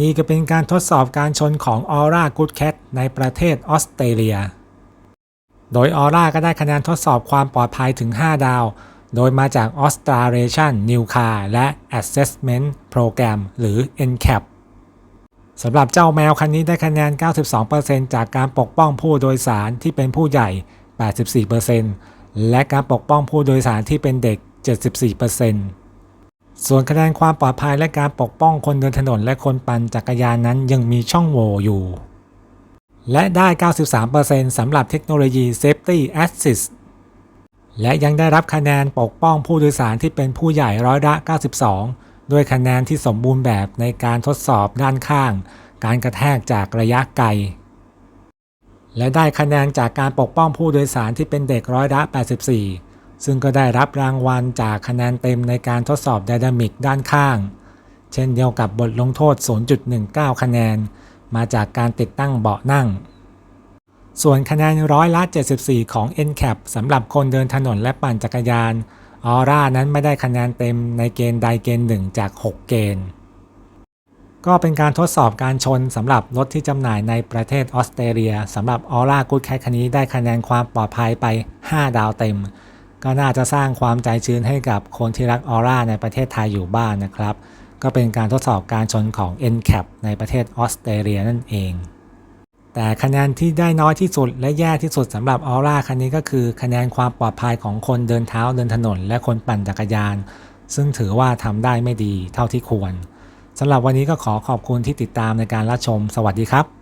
นี่ก็เป็นการทดสอบการชนของ Aura Good Cat ในประเทศออสเตรเลีย โดย Aura ก็ได้คะแนนทดสอบความปลอดภัยถึง 5 ดาว โดยมาจาก Australian New Car และ Assessment Program หรือ NCAP สำหรับเจ้าแมวคันนี้ได้คะแนน 92%จากการปกป้องผู้โดยสารที่เป็นผู้ใหญ่ 84%และการปกป้องผู้โดยสารที่เป็นเด็ก 74% ส่วนคะแนนความปลอดภัยและการปกป้องคนเดินถนนและคนปั่นจักรยานนั้นยังมีช่องโหว่อยู่ และได้ 93%สำหรับเทคโนโลยี Safety Assist และยังได้รับคะแนนปกป้องผู้โดยสารที่เป็นผู้ใหญ่ร้อยละ 92 ด้วยคะแนนที่สมบูรณ์แบบในการทดสอบด้านข้าง การกระแทกจากระยะไกล และได้คะแนนจากการปกป้องผู้โดยสารที่เป็นเด็กร้อยละ 84 ซึ่งก็ได้รับรางวัลจากคะแนนเต็มในการทดสอบไดนามิกด้านข้าง เช่นเดียวกับบทลงโทษ 0.19 คะแนน มาจากการติดตั้งเบาะนั่ง ส่วนคะแนนร้อยละ 74 ของ NCAP สำหรับคนเดินถนนและปั่นจักรยานออร่านั้นไม่ได้คะแนนเต็มในเกณฑ์ใดเกณฑ์หนึ่งจาก 6 เกณฑ์ ก็เป็นการทดสอบการชนสำหรับรถที่จำหน่ายในประเทศออสเตรเลียสำหรับออร่ากูดแคทคันนี้ได้คะแนนความปลอดภัยไป 5 ดาวเต็ม ก็น่าจะสร้างความใจชื้นให้กับคนที่รักออร่าในประเทศไทยอยู่บ้านนะครับ ก็เป็นการทดสอบการชนของ NCAP ในประเทศออสเตรเลียนั่นเอง แต่คะแนนที่ได้น้อยที่สุดและแย่ที่สุดสำหรับออร่าคันนี้ก็คือคะแนนความปลอดภัยของคนเดินเท้าเดินถนน และคนปั่นจักรยาน ซึ่งถือว่าทำได้ไม่ดีเท่าที่ควรสำหรับวันนี้ก็ขอขอบคุณที่ติดตามในการรับชม สวัสดีครับ